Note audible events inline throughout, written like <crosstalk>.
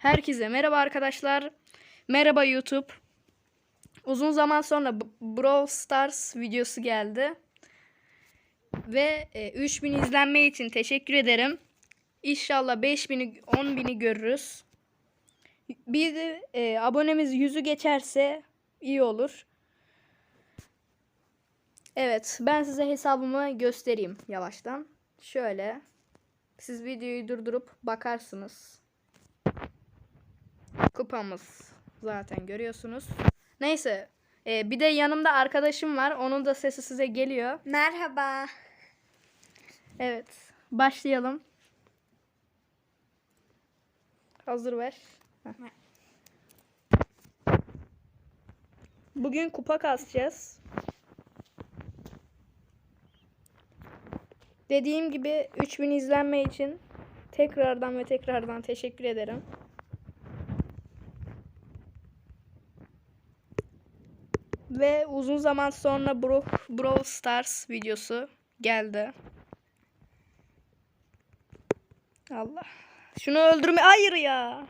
Herkese merhaba arkadaşlar. Merhaba YouTube. Uzun zaman sonra Brawl Stars videosu geldi. Ve e, 3000 izlenme için teşekkür ederim. İnşallah 5000'i 10.000'i görürüz. Bir e, abonemiz 100'ü geçerse iyi olur. Evet, ben size hesabımı göstereyim yavaştan. Şöyle. Siz videoyu durdurup bakarsınız. Kupamız zaten görüyorsunuz. Neyse. e, bir de yanımda arkadaşım var. Onun da sesi size geliyor. Merhaba. Evet. Başlayalım. Hazır ver. Heh. Bugün kupa kasacağız. Dediğim gibi 3000 izlenme için tekrardan ve tekrardan teşekkür ederim. Ve uzun zaman sonra Bro Brawl Stars videosu geldi. Allah. Şunu öldürme. Hayır ya.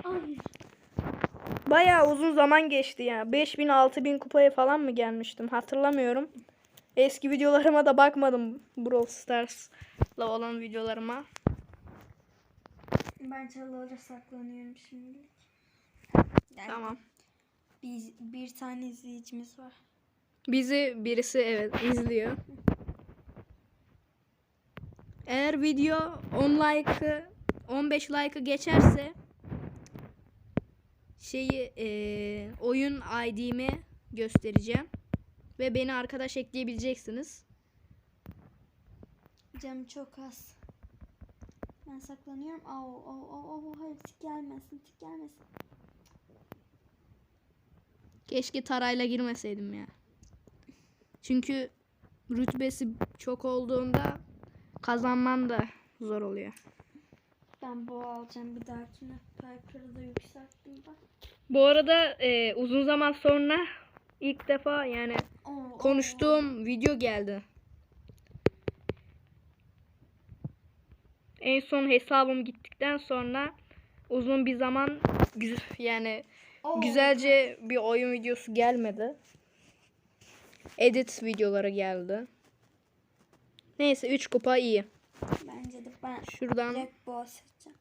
Bayağı uzun zaman geçti ya. 5000 6000 kupaya falan mı gelmiştim? Hatırlamıyorum. Eski videolarıma da bakmadım. Brawl Stars'la olan videolarıma. Ben çalılara saklanıyorum şimdilik. Yani Tamam. Biz, bir tane izleyicimiz var. Bizi birisi evet izliyor. Eğer video 10 like'ı 15 like'ı geçerse şeyi eee, oyun ID'mi göstereceğim ve beni arkadaş ekleyebileceksiniz. Canım çok az. Ben saklanıyorum. Au au au au hayır tik gelmesin tik gelmesin. Keşke tarayla girmeseydim ya. Çünkü rütbesi çok olduğunda kazanman da zor oluyor. Ben bu alacağım bir dahakine. Piper'ı da yükselttim ben. Bu arada e, uzun zaman sonra ilk defa yani Oo, oo. konuştuğum video geldi. En son hesabım gittikten sonra uzun bir zaman yani Oo. güzelce bir oyun videosu gelmedi. Edit videoları geldi. Neyse 3 kupa iyi. Bence de ben Şuradan direkt boğa seçeceğim.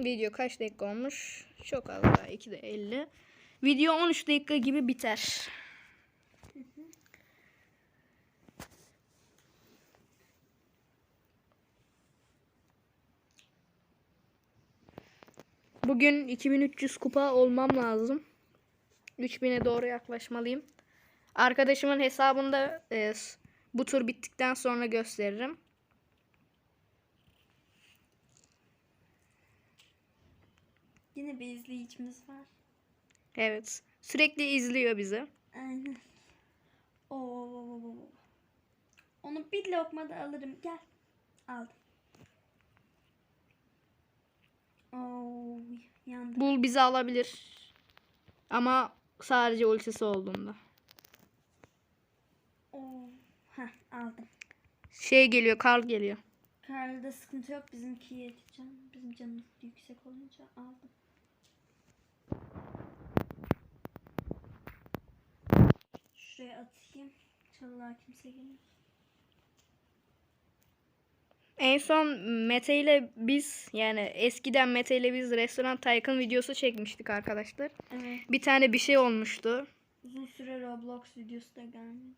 video kaç dakika olmuş? Çok az daha 2 de 50. Video 13 dakika gibi biter. Bugün 2300 kupa olmam lazım. 3000'e doğru yaklaşmalıyım. Arkadaşımın hesabında e, bu tur bittikten sonra gösteririm. Yine bir izleyicimiz var. Evet. Sürekli izliyor bizi. Aynen. Oo. Onu bir lokma da alırım. Gel. Aldım. Oo, yandı. Bul bizi alabilir. Ama sadece ultisi olduğunda. Oo. Heh, aldım. Şey geliyor, Karl geliyor. Karlı'da sıkıntı yok. Bizimki yeteceğim. Bizim canımız yüksek olunca aldım. Şuraya atayım. Çalılar kimse gelmez. En son Mete ile biz yani eskiden Mete ile biz restoran Tycoon videosu çekmiştik arkadaşlar. Evet. Bir tane bir şey olmuştu. Uzun süre Roblox videosu da gelmedi.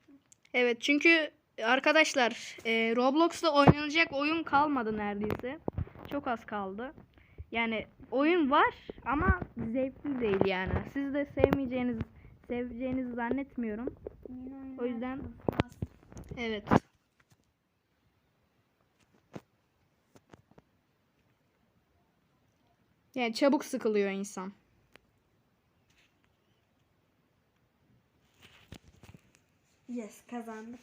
Evet çünkü arkadaşlar e, Roblox'ta oynanacak oyun kalmadı neredeyse. Çok az kaldı. Yani oyun var ama zevkli değil yani. Siz de sevmeyeceğiniz, seveceğinizi zannetmiyorum. O yüzden-. Evet. Yani çabuk sıkılıyor insan. Yes kazandık.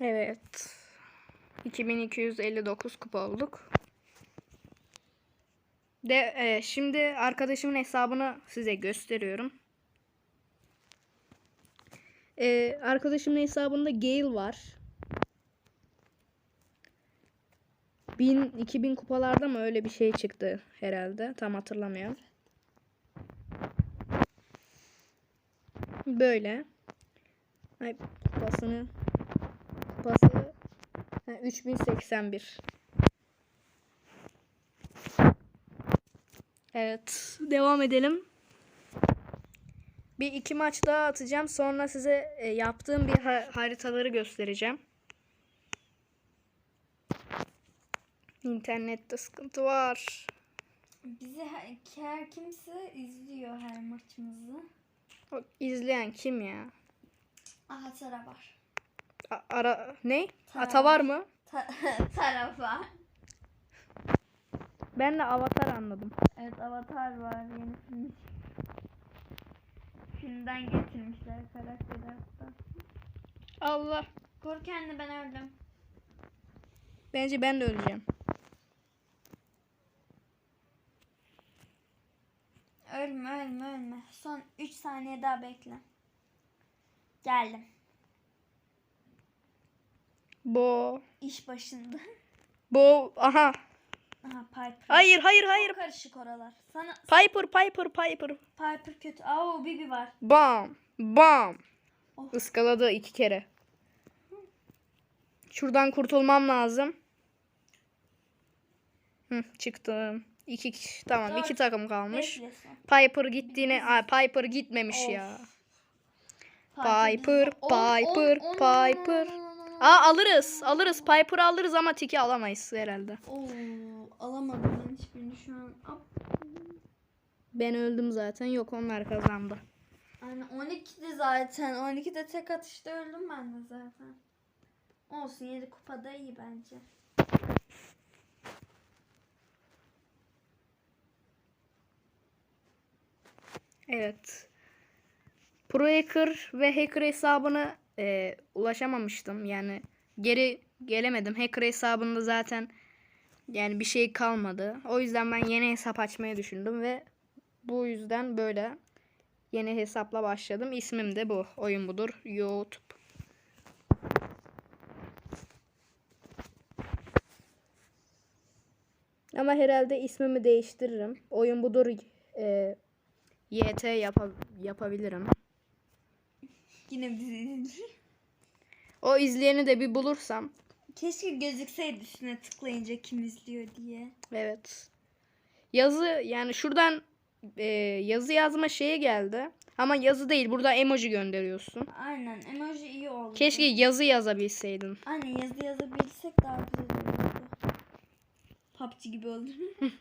Evet. 2259 kupa olduk. De e, şimdi arkadaşımın hesabını size gösteriyorum. Ee, arkadaşımın hesabında Gale var. 1000 2000 kupalarda mı öyle bir şey çıktı herhalde. Tam hatırlamıyorum. Böyle. Ay kupasını kupası ha, 3081. Evet, devam edelim. Bir iki maç daha atacağım. Sonra size e, yaptığım bir ha- haritaları göstereceğim. İnternette sıkıntı var. Bizi her, her kimse izliyor her maçımızı. O izleyen kim ya? Aha Tara var. A- ara ne? Tamam. Ata var mı? Ta <laughs> tarafa. Ben de Avatar anladım. Evet Avatar var yeni. Filmden getirmişler karakteri hatta. Allah. Koru kendini ben öldüm. Bence ben de öleceğim. Ölme ölme ölme. Son 3 saniye daha bekle. Geldim. Bo. İş başında. Bo. Aha. Aha Piper. Hayır hayır hayır. Çok karışık oralar. Sana Piper Piper Piper. Piper kötü. Aa Bibi var. Bam. Bam. Oh. Iskaladı iki kere. Şuradan kurtulmam lazım. Hı, çıktım. İki kişi. Tamam Dört. iki takım kalmış. Piper gittiğine... Aa, Piper gitmemiş Of. ya. Piper, Piper, On, Piper, on, on, on, on, on. Aa alırız. Alırız. Piper'ı alırız ama tiki alamayız herhalde. Oo, alamadım ben hiçbirini şu an. Ben öldüm zaten. Yok onlar kazandı. Yani 12'de zaten. 12'de tek atışta öldüm ben de zaten. Olsun 7 kupada iyi bence. Evet. Pro Hacker ve Hacker hesabına e, ulaşamamıştım. Yani geri gelemedim. Hacker hesabında zaten yani bir şey kalmadı. O yüzden ben yeni hesap açmayı düşündüm ve bu yüzden böyle yeni hesapla başladım. İsmim de bu. Oyun budur. YouTube. Ama herhalde ismimi değiştiririm. Oyun budur e, YT yapa- yapabilirim. Yine bizi O izleyeni de bir bulursam. Keşke gözükseydi üstüne tıklayınca kim izliyor diye. Evet. Yazı yani şuradan e, yazı yazma şeye geldi. Ama yazı değil. Burada emoji gönderiyorsun. Aynen emoji iyi oldu. Keşke yazı yazabilseydin. Aynen yazı yazabilsek daha güzel olurdu. PUBG gibi oldu. <laughs>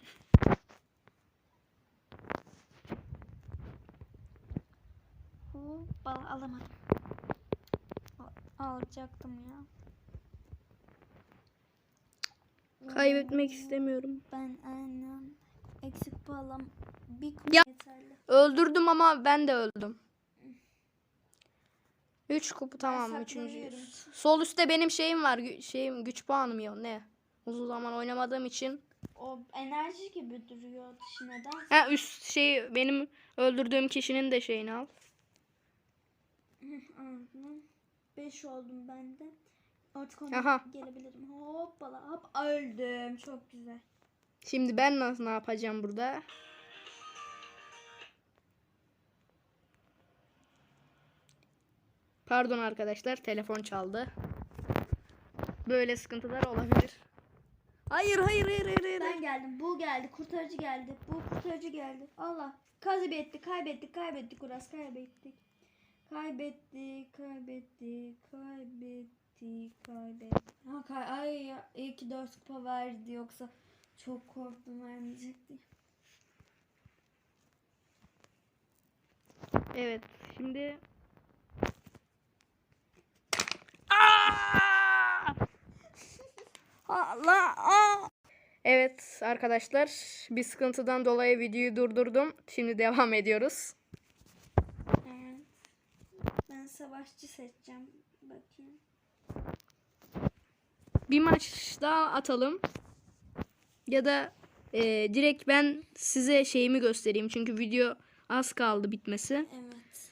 Hoppala alamadım. Al- Alacaktım ya. Kaybetmek istemiyorum. Ben aynen eksik pahalam bir kupa Ya- yeterli. Öldürdüm ama ben de öldüm. 3 kupu tamam saklanıyorum. üçüncüyüz. Sol üstte benim şeyim var. gü- şeyim güç puanım ya ne? Uzun zaman oynamadığım için. O enerji gibi duruyor dışı neden? Ha üst şey benim öldürdüğüm kişinin de şeyini al. Aldım. 5 oldum ben de. Artık ona Aha. gelebilirim. Hoppala hop öldüm. Çok güzel. Şimdi ben nasıl ne yapacağım burada? Pardon arkadaşlar telefon çaldı. Böyle sıkıntılar olabilir. Hayır hayır hayır hayır. hayır. Ben geldim. Bu geldi. Kurtarıcı geldi. Bu kurtarıcı geldi. Allah. Kaybettik. Kaybettik. Kaybettik. Uras kaybettik. Kaybettik. Kaybettik. Kaybettik. Kaybettik. Ha, kay Ay ya. İyi ki 4 kupa verdi. Yoksa çok korktum vermeyecekti. Evet şimdi! Allah aa! Evet arkadaşlar bir sıkıntıdan dolayı videoyu durdurdum. Şimdi devam ediyoruz. Evet. Ben savaşçı seçeceğim. Bakayım. Bir maç daha atalım. Ya da e, direkt ben size şeyimi göstereyim. Çünkü video az kaldı bitmesi. Evet.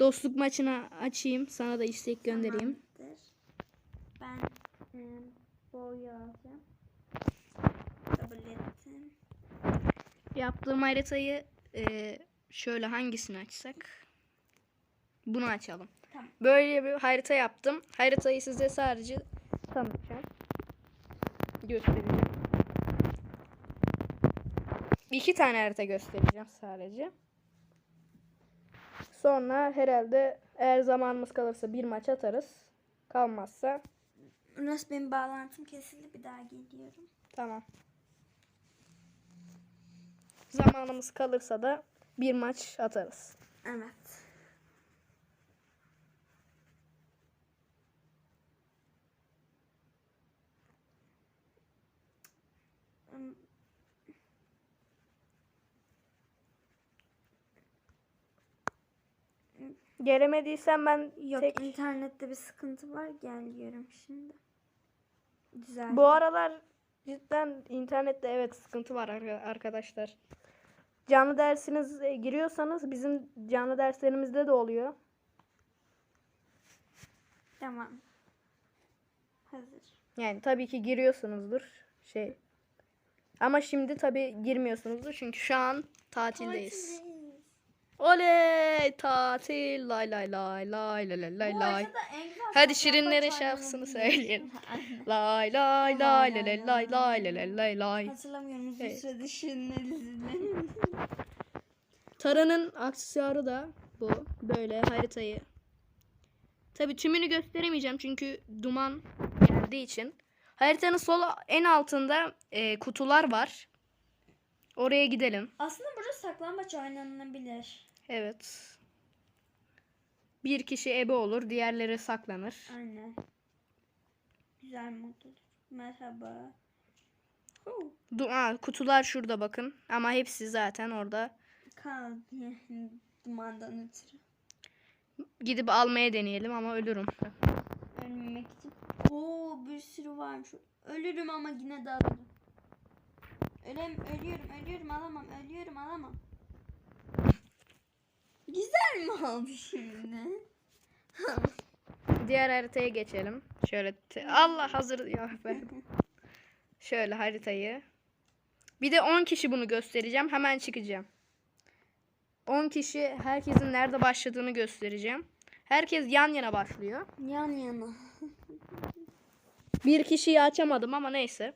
Dostluk maçını açayım. Sana da istek göndereyim. Tamamdır. Ben e, boyu alacağım. Kabul ettim. Yaptığım haritayı e, şöyle hangisini açsak? Bunu açalım. Tamam. Böyle bir harita yaptım. Haritayı size sadece tanıtacağım. Göstereceğim. İki tane harita göstereceğim sadece. Sonra herhalde eğer zamanımız kalırsa bir maç atarız. Kalmazsa Nasıl benim bağlantım kesildi bir daha geliyorum. tamam. Zamanımız kalırsa da bir maç atarız. Evet. Gelemediysen ben Yok tek... internette bir sıkıntı var geliyorum şimdi. Güzel. Bu aralar cidden internette evet sıkıntı var ar- arkadaşlar. Canlı dersiniz e, giriyorsanız bizim canlı derslerimizde de oluyor. Tamam. Hazır. Yani tabii ki giriyorsunuzdur şey. Ama şimdi tabii girmiyorsunuzdur çünkü şu an tatildeyiz. Oley tatil lay lay lay lay lay lay lay lay. Hadi Şirinlerin şarkısını söyleyelim. Aynen. Lay lay lay lay lay lay lay lay lay lay. Hatırlamıyorum uzun Evet. süredir Şirinleri izledim. Tara'nın aksesuarı da bu. Böyle haritayı. Tabi tümünü gösteremeyeceğim çünkü duman geldiği için. Haritanın sol en altında e, kutular var. Oraya gidelim. Aslında burada saklambaç oynanabilir. Evet. Bir kişi ebe olur, diğerleri saklanır. Aynen. Güzel mod olur. Merhaba. Huu. Du- Aa, kutular şurada bakın. Ama hepsi zaten orada. Kal <laughs> yani dumandan ötürü. Gidip almaya deneyelim ama ölürüm. Ölmemek için. Oo bir sürü varmış. Ölürüm ama yine de alırım. Ölem, ölüyorum, ölüyorum alamam, ölüyorum alamam. Güzel mi oldu şimdi? Diğer haritaya geçelim. Şöyle Allah hazır ya be. Şöyle haritayı. Bir de 10 kişi bunu göstereceğim. Hemen çıkacağım. 10 kişi herkesin nerede başladığını göstereceğim. Herkes yan yana başlıyor. Yan yana. Bir kişiyi açamadım ama neyse.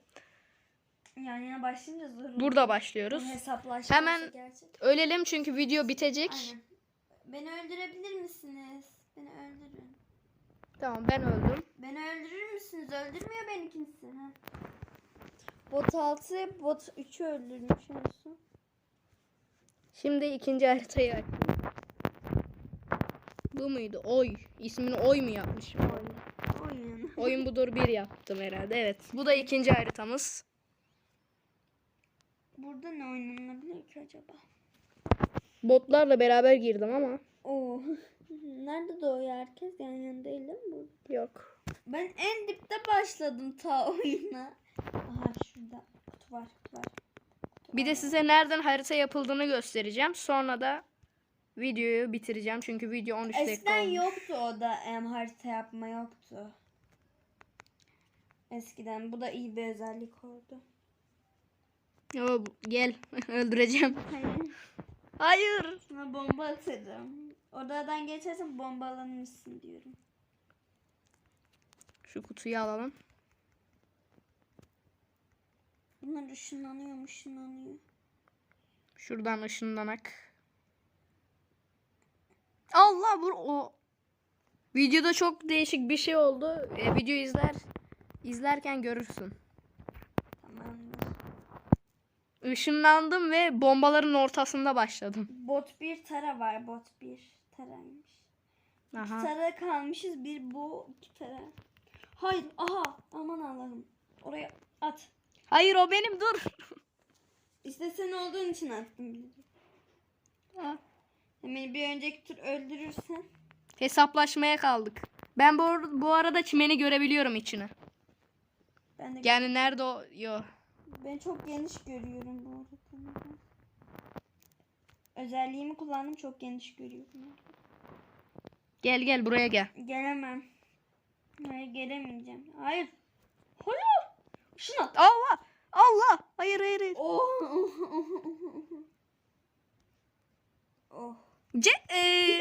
Yan yana başlayınca zor. Burada başlıyoruz. Hemen- gerçek. Ölelim çünkü video bitecek. Aynen. Beni öldürebilir misiniz? Beni öldürün. Tamam ben öldüm. Beni öldürür müsünüz? Öldürmüyor beni kimse. Ha. Bot 6, bot 3'ü öldürmüş son. Şimdi ikinci haritayı açayım. Bu muydu? Oy. İsmini Oy mu yapmışım? Oyun. Oyun <laughs> budur bir yaptım herhalde. Evet. Bu da ikinci haritamız. Burada ne oynanabilir ki acaba? Botlarla beraber girdim ama Oo. <laughs> Nerede doğuyor herkes? Yan yana değil değil mi bu? yok. Ben en dipte başladım ta oyuna. Aha şurada kutu var kutu var. Kutu Bir de size nereden harita yapıldığını göstereceğim. Sonra da videoyu bitireceğim. Çünkü video 13 dakika Eskiden yoktu o da em, harita yapma yoktu. Eskiden bu da iyi bir özellik oldu. Yo, bu- gel <laughs> öldüreceğim. Hayır. <laughs> Hayır. Sana bomba atarım. Oradan geçersen bombalanırsın diyorum. Şu kutuyu alalım. Bunlar ışınlanıyor ışınlanıyor. Şuradan ışınlanak. Allah bu o. Videoda çok değişik bir şey oldu. E, video izler izlerken görürsün. Işınlandım ve bombaların ortasında başladım. Bot bir tara var. Bot bir taraymış. İki Aha. tara kalmışız. Bir bu iki tara. Hayır. Aha. Aman Allah'ım. Oraya at. Hayır o benim dur. <laughs> İşte sen olduğun için attım. Ha. Beni bir önceki tur öldürürsen. Hesaplaşmaya kaldık. Ben bu, bu arada çimeni görebiliyorum içini. Ben de Yani nerede o? Yo. Ben çok geniş görüyorum bu arada. Özelliğimi kullandım çok geniş görüyorum. Gel gel buraya gel. Gelemem. Hayır gelemeyeceğim. Hayır. Hayır. Şuna. Allah! Allah! Hayır hayır hayır. Oh. <laughs> oh. Ce ee. <laughs>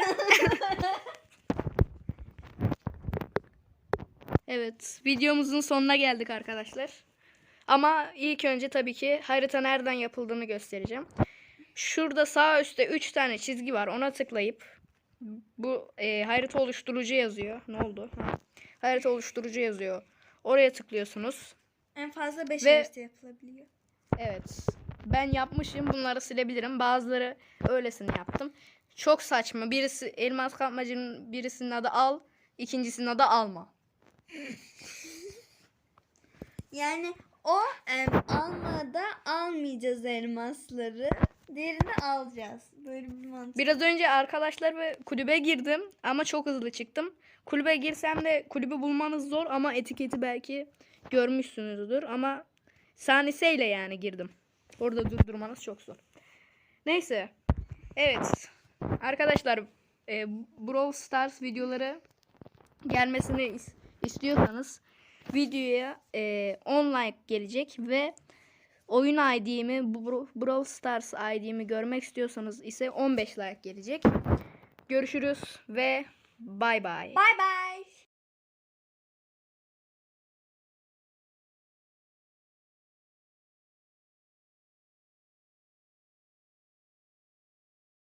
evet, videomuzun sonuna geldik arkadaşlar. Ama ilk önce tabii ki harita nereden yapıldığını göstereceğim. Şurada sağ üstte 3 tane çizgi var. Ona tıklayıp bu e, harita oluşturucu yazıyor. Ne oldu? Ha. Harita oluşturucu yazıyor. Oraya tıklıyorsunuz. En fazla 5 Ve- harita yapılabiliyor. Evet. Ben yapmışım. Bunları silebilirim. Bazıları öylesini yaptım. Çok saçma. Birisi elmas kapmacının birisinin adı al, ikincisinin adı alma. Yani o em, almada almayacağız elmasları. Diğerini alacağız. Böyle bir mantık. Biraz önce arkadaşlar ve kulübe girdim ama çok hızlı çıktım. Kulübe girsem de kulübü bulmanız zor ama etiketi belki görmüşsünüzdür ama saniseyle yani girdim. Orada durdurmanız çok zor. Neyse. Evet. Arkadaşlar e, Brawl Stars videoları gelmesini is- istiyorsanız videoya e, 10 like gelecek ve oyun ID'mi, Brawl Stars ID'mi görmek istiyorsanız ise 15 like gelecek. Görüşürüz ve bay bay. Bay bay.